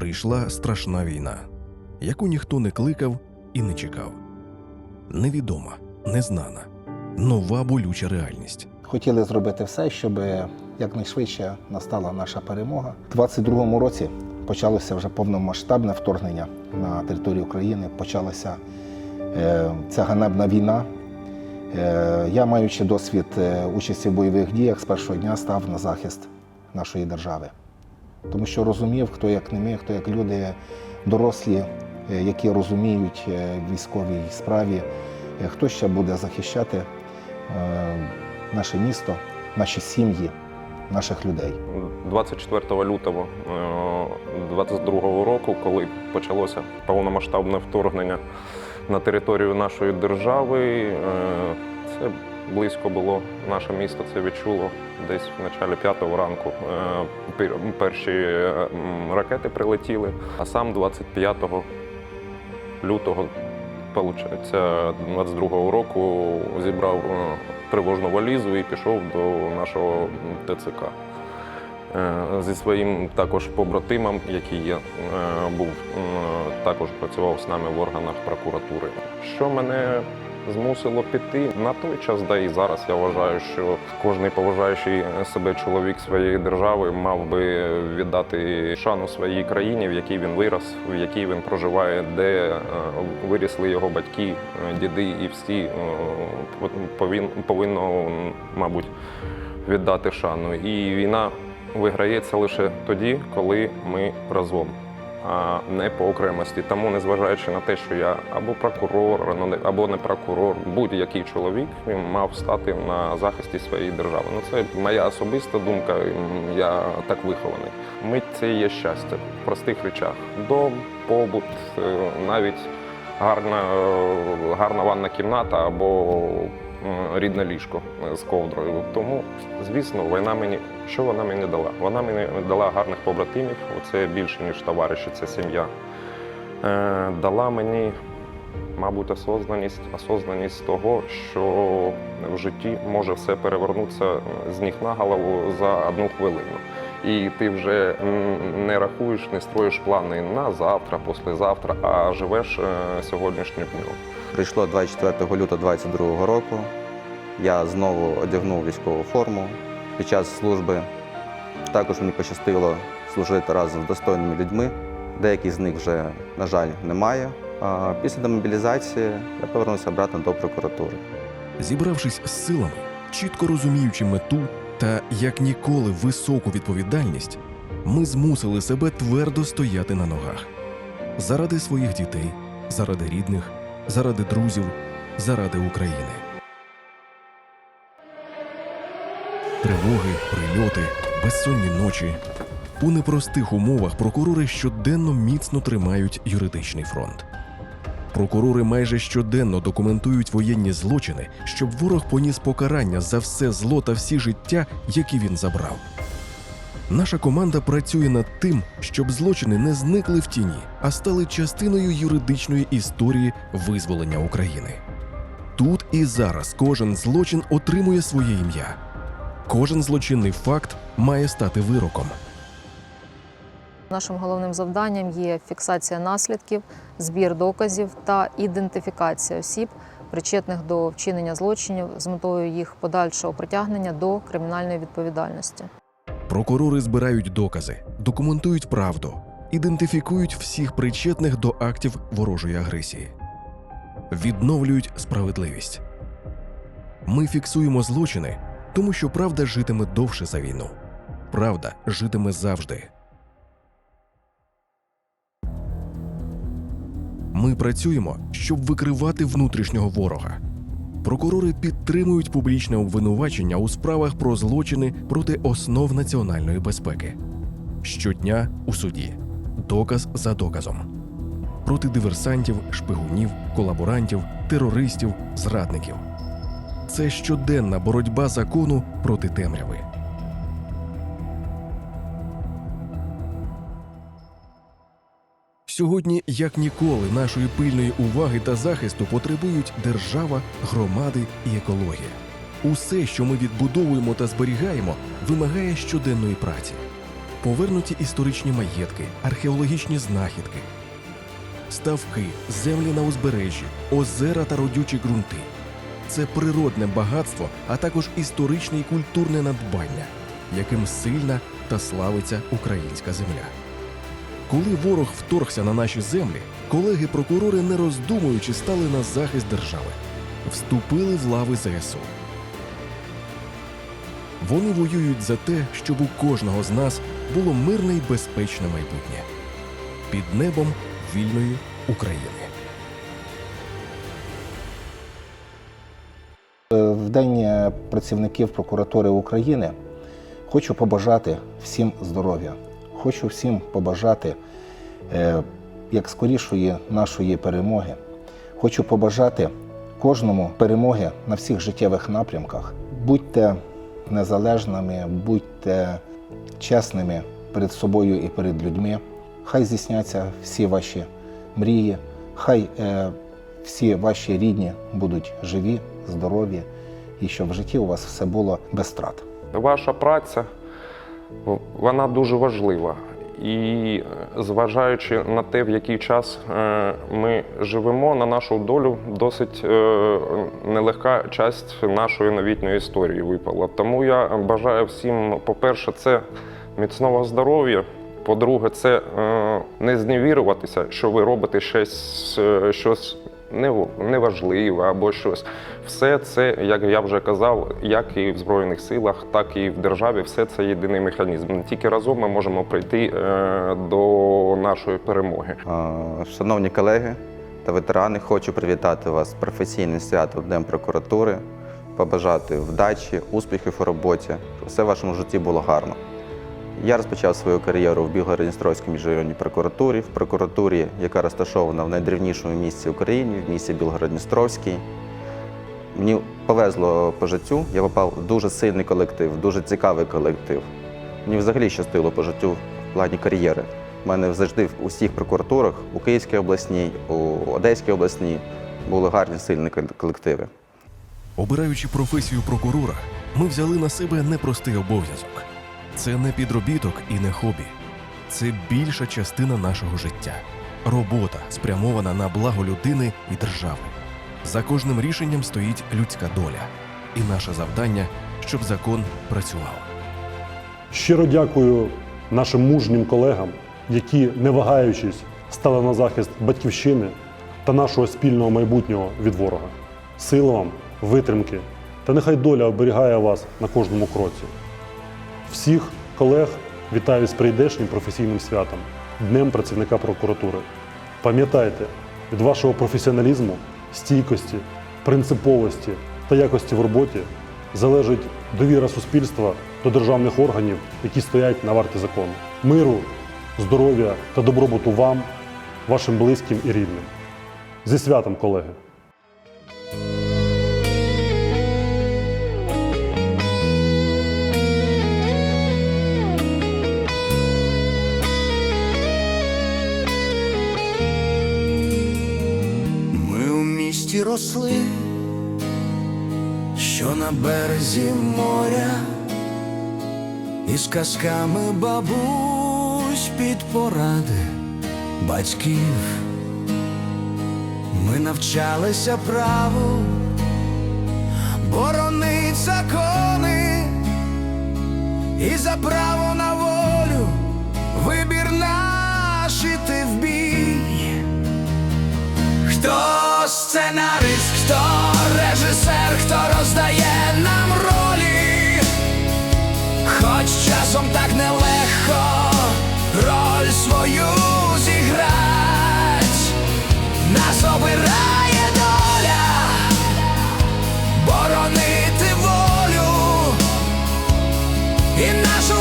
прийшла страшна війна, яку ніхто не кликав і не чекав. Невідома, незнана, нова болюча реальність. Хотіли зробити все, щоб якнайшвидше настала наша перемога. У 22-му році почалося вже повномасштабне вторгнення на територію України. Почалася е, ця ганебна війна. Е, я, маючи досвід е, участі в бойових діях, з першого дня став на захист нашої держави. Тому що розумів, хто як не ми, хто як люди дорослі, е, які розуміють е, військовій справі, е, хто ще буде захищати наше місто, наші сім'ї, наших людей. 24 лютого 22 року, коли почалося повномасштабне вторгнення на територію нашої держави, це близько було наше місто. Це відчуло десь в началі п'ятого ранку. е, Перші е, ракети прилетіли, а сам 25 лютого, получається, 22-го року зібрав е, тривожну валізу і пішов до нашого ТЦК. Зі своїм також побратимом, який е, був також працював з нами в органах прокуратури. Що мене змусило піти на той час, да і зараз я вважаю, що кожен поважаючий себе чоловік своєї держави мав би віддати шану своїй країні, в якій він вирос, в якій він проживає, де е, вирісли його батьки, е, діди і всі е, повинно, мабуть, віддати шану. І війна виграється лише тоді, коли ми разом, не по окремості. Тому, незважаючи на те, що я або прокурор, ну, або не прокурор, будь-який чоловік мав стати на захисті своєї держави. Ну це моя особиста думка. Я так вихований. Мить це є щастя в простих речах. Дом, побут, е, навіть гарна, е, гарна ванна кімната або рідне ліжко е, з ковдрою. Тому, звісно, війна мені що вона мені дала? Вона мені дала гарних побратимів. Це більше ніж товариші, це сім'я. Е, дала мені, мабуть, осознаність, осознаність того, що в житті може все перевернутися з ніг на голову за одну хвилину. І ти вже не рахуєш, не строїш плани на завтра, післязавтра, а живеш е, сьогоднішнім днем. Прийшло 24 лютого 22 року. Я знову одягнув військову форму. Під час служби також мені пощастило служити разом з достойними людьми. Деяких з них вже, на жаль, немає. А Після демобілізації я повернувся обратно до прокуратури. Зібравшись з силами, чітко розуміючи мету та як ніколи високу відповідальність, ми змусили себе твердо стояти на ногах заради своїх дітей, заради рідних, заради друзів, заради України. Тривоги, прильоти, безсонні ночі. У непростих умовах прокурори щоденно міцно тримають юридичний фронт. Прокурори майже щоденно документують воєнні злочини, щоб ворог поніс покарання за все зло та всі життя, які він забрав. Наша команда працює над тим, щоб злочини не зникли в тіні, а стали частиною юридичної історії визволення України. Тут і зараз кожен злочин отримує своє ім'я. Кожен злочинний факт має стати вироком. Нашим головним завданням є фіксація наслідків, збір доказів та ідентифікація осіб, причетних до вчинення злочинів з метою їх подальшого притягнення до кримінальної відповідальності. Прокурори збирають докази, документують правду, ідентифікують всіх причетних до актів ворожої агресії, відновлюють справедливість. Ми фіксуємо злочини, тому що правда житиме довше за війну. Правда житиме завжди. Працюємо, щоб викривати внутрішнього ворога. Прокурори підтримують публічне обвинувачення у справах про злочини проти основ національної безпеки. Щодня у суді. Доказ за доказом. Проти диверсантів, шпигунів, колаборантів, терористів, зрадників. Це щоденна боротьба закону проти темряви. Сьогодні, як ніколи, нашої пильної уваги та захисту потребують держава, громади і екологія. Усе, що ми відбудовуємо та зберігаємо, вимагає щоденної праці. повернуті історичні маєтки, археологічні знахідки, ставки, землі на узбережжі, озера та родючі ґрунти. Це природне багатство, а також історичне і культурне надбання, яким сильна та славиться українська земля. Коли ворог вторгся на наші землі, колеги-прокурори, не роздумуючи, стали на захист держави, вступили в лави ЗСУ. Вони воюють за те, щоб у кожного з нас було мирне і безпечне майбутнє під небом вільної України. Е, В День е, працівників прокуратури України хочу побажати всім здоров'я. Хочу всім побажати е, як скорішої нашої перемоги. Хочу побажати кожному перемоги на всіх життєвих напрямках. Будьте незалежними, будьте чесними перед собою і перед людьми. Хай здійсняться всі ваші мрії, хай е, всі ваші рідні будуть живі, здорові, і щоб в житті у вас все було без втрат. Ваша праця вона дуже важлива. І е, зважаючи на те, в який час е, ми живемо, на нашу долю досить е, нелегка часть нашої новітньої історії випала. Тому я бажаю всім, по-перше, це міцного здоров'я. По-друге, це не зневірюватися, що ви робите щось, щось неважливе або щось. Все це, як я вже казав, як і в Збройних силах, так і в державі, все це єдиний механізм. Тільки разом ми можемо прийти е, до нашої перемоги. Шановні колеги та ветерани, хочу привітати вас з професійним святом Днем прокуратури, побажати вдачі, успіхів у роботі, все в вашому житті було гарно. Я розпочав свою кар'єру в Білгород-Дністровській міжрайонній прокуратурі, в прокуратурі, яка розташована в найдрівнішому місті України, в місті Білгород-Дністровський. Мені повезло по життю, я попав в дуже сильний колектив, дуже цікавий колектив. Мені взагалі щастило по життю в плані кар'єри. У мене завжди в усіх прокуратурах, у Київській обласній, у Одеській обласній були гарні сильні колективи. Обираючи професію прокурора, ми взяли на себе непростий обов'язок. Це не підробіток і не хобі. Це більша частина нашого життя. Робота, спрямована на благо людини і держави. За кожним рішенням стоїть людська доля, і наше завдання, щоб закон працював. Щиро дякую нашим мужнім колегам, які, не вагаючись, стали на захист батьківщини та нашого спільного майбутнього від ворога. Сили вам, витримки та нехай доля оберігає вас на кожному кроці. Всіх колег вітаю з прийдешнім професійним святом Днем працівника прокуратури. Пам'ятайте, від вашого професіоналізму, стійкості, принциповості та якості в роботі залежить довіра суспільства до державних органів, які стоять на варті закону. Миру, здоров'я та добробуту вам, вашим близьким і рідним. Зі святом, колеги! Росли, що на березі моря, із казками бабусь під поради батьків. Ми навчалися праву, боронить закони і за право на волю вибір наш іти в бій. Хто сценарист, хто режисер, хто роздає нам ролі, хоч часом так нелегко роль свою зіграть, нас обирає доля, боронити волю і нашу.